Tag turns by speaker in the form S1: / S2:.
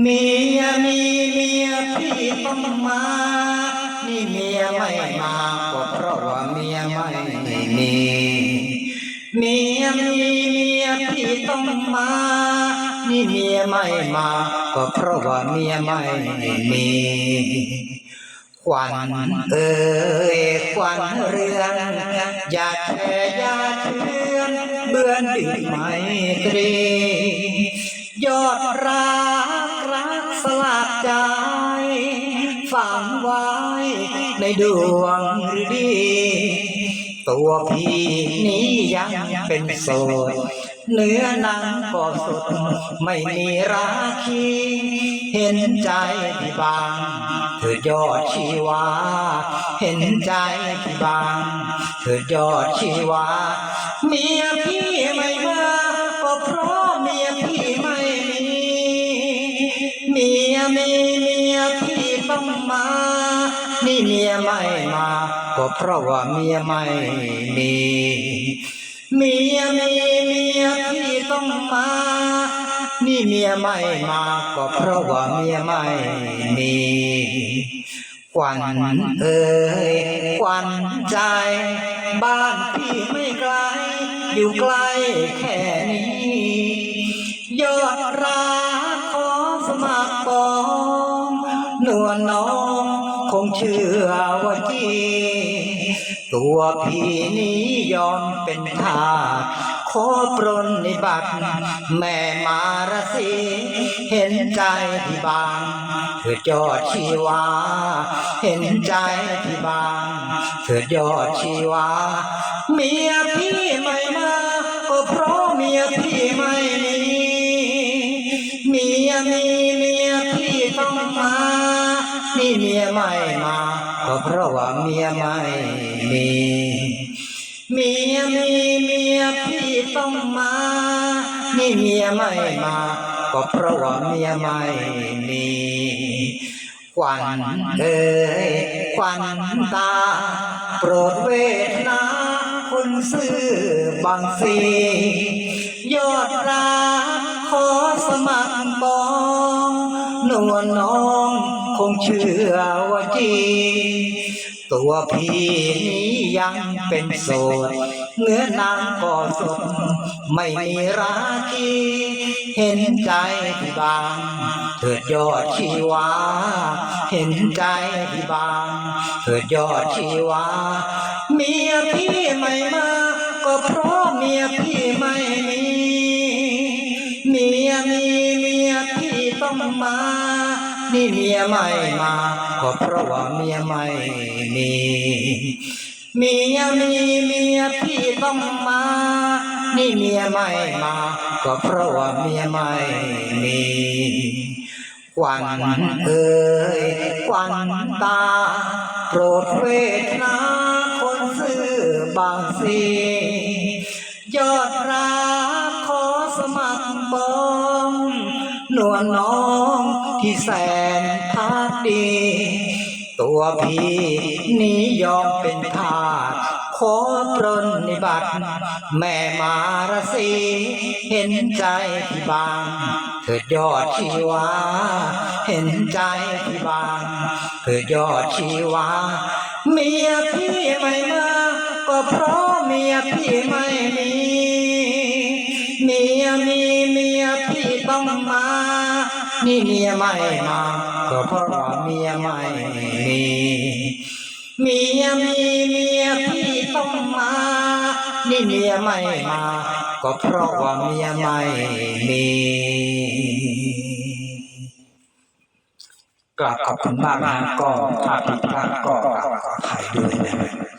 S1: เมียมีเมียพี่ต้องมา นี่เมียไม่มาก็เพราะว่าเมียไม่มีเมียมีเมียพี่ต้องมา นี่เมียไม่มาก็เพราะว่าเมียไม่มีควันเอ่ยควันเรือนอย่าแช่อย่าเชือนเบือนดึกไมตรียอดรักรัก สลักใจ ฝังไว้ในดวงฤดี ตัวพี่นี้ยังเป็นโสดเนื้อหนังก็สดไม่มีราคี เห็นใจพี่บาง เธอยอดชีวา เห็นใจพี่บาง เธอยอดชีวา เมียพี่ไม่ มียมีเมียพี่ต้องมา นี่เมียไม่มา ก็เพราะว่าเมียไม่มีเมียมีเมียพี่ต้องมา นี่เมียไม่มา ก็เพราะว่าเมียไม่มีควันเอ่ยควันใจ บ้านพี่ไม่ไกล อยู่ใกล้แค่นี้ ยอดรัก น้องคงเชื่อว่าจริงตัวพี่นี้ยอมเป็นทาสขอปรนนิบัติแม่มารสีเห็นใจพี่บางเธอยอดชีวา เห็นใจพี่บางเธอยอดชีวา เมียพี่ นี่เมียไม่มาก็เพราะว่าเมียไม่มีเมียมีเมียพี่ต้องมานี่เมียไม่มา ก็เพราะว่าเมียไม่มีควันเอ่ยควันตา โปรดเวทนาคนซื่อบางสียอดรักขอสมัครบองนวลน้อง คงเชื่อว่าจริงตัวพี่นี้ยังเป็นโสดเนื้อนางก็สดไม่มีราคีเห็นใจพี่บางเถิดยอดชีวา เห็นใจพี่บางเถิดยอดชีวา เมียพี่ไม่มา ก็เพราะเมียพี่ไม่มีเมียมีเมียพี่ต้องมา นี่เมียไม่มาก็เพราะว่าเมียไม่มีเมียมีเมียพี่ต้องมา นี่เมียไม่มา ก็เพราะว่าเมียไม่มีควันเอ่ยควันตา โปรดเวทนาคนซื่อบางสียอดรักขอสมัครบองนวลน้องที่แสนพักดี ตัวพี่นี้ยอมเป็นทาสขอปรนนิบัติ แม่มารสีเห็นใจพี่บาง เถิดยอดชีวา เห็นใจพี่บาง เถิดยอดชีวา เมียพี่ไม่มาก็เพราะเมียพี่ไม่มี เมียมีเมียพี่ต้องมา นี่เมียไม่มาก็เพราะว่าเมียไม่มีเมียมีเมียพี่ต้องมานี่เมียไม่มา ก็เพราะว่าเมียไม่มีกราบขอบคุณมากนะก็ถ้าผิดพลาดก็กราบขออภัยด้วยนะ